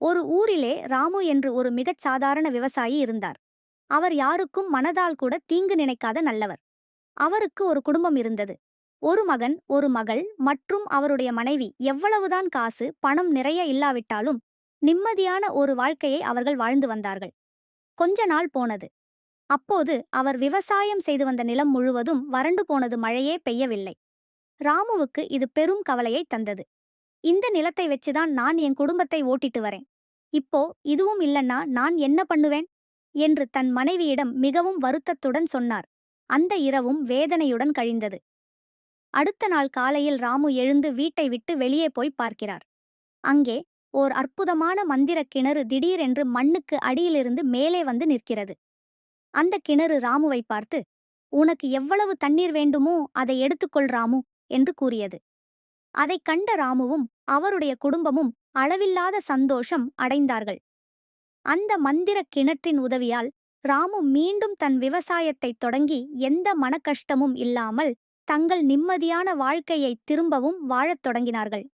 ஒரு ஊரிலே ராமு என்று ஒரு மிகச் சாதாரண விவசாயி இருந்தார். அவர் யாருக்கும் மனதால் கூட தீங்கு நினைக்காத நல்லவர். அவருக்கு ஒரு குடும்பம் இருந்தது. ஒரு மகன் ஒரு மகள் மற்றும் அவருடைய மனைவி எவ்வளவுதான் காசு பணம் நிறைய இல்லாவிட்டாலும் நிம்மதியான ஒரு வாழ்க்கையை அவர்கள் வாழ்ந்து வந்தார்கள். கொஞ்ச நாள் போனது. அப்போது அவர் விவசாயம் செய்து வந்த நிலம் முழுவதும் வறண்டு போனது மழையே பெய்யவில்லை. ராமுவுக்கு இது பெரும் கவலையை தந்தது. இந்த நிலத்தை வச்சுதான் நான் என் குடும்பத்தை ஓட்டிட்டு வரேன். இப்போ இதுவும் இல்லன்னா நான் என்ன பண்ணுவேன்? என்று தன் மனைவியிடம் மிகவும் வருத்தத்துடன் சொன்னார். அந்த இரவும் வேதனையுடன் கழிந்தது. அடுத்த நாள் காலையில் ராமு எழுந்து வீட்டை விட்டு வெளியே போய் பார்க்கிறார். அங்கே ஓர் அற்புதமான மந்திரக் கிணறு திடீரென்று மண்ணுக்கு அடியிலிருந்து மேலே வந்து நிற்கிறது. அந்த கிணறு ராமுவை பார்த்து உனக்கு எவ்வளவு தண்ணீர் வேண்டுமோ அதை எடுத்துக்கொள் ராமு என்று கூறியது. அதைக் கண்ட ராமுவும் அவருடைய குடும்பமும் அளவில்லாத சந்தோஷம் அடைந்தார்கள். அந்த மந்திரக் கிணற்றின் உதவியால் ராமு மீண்டும் தன் விவசாயத்தைத் தொடங்கி எந்த மனக்கஷ்டமும் இல்லாமல் தங்கள் நிம்மதியான வாழ்க்கையை திரும்பவும் வாழத் தொடங்கினார்கள்.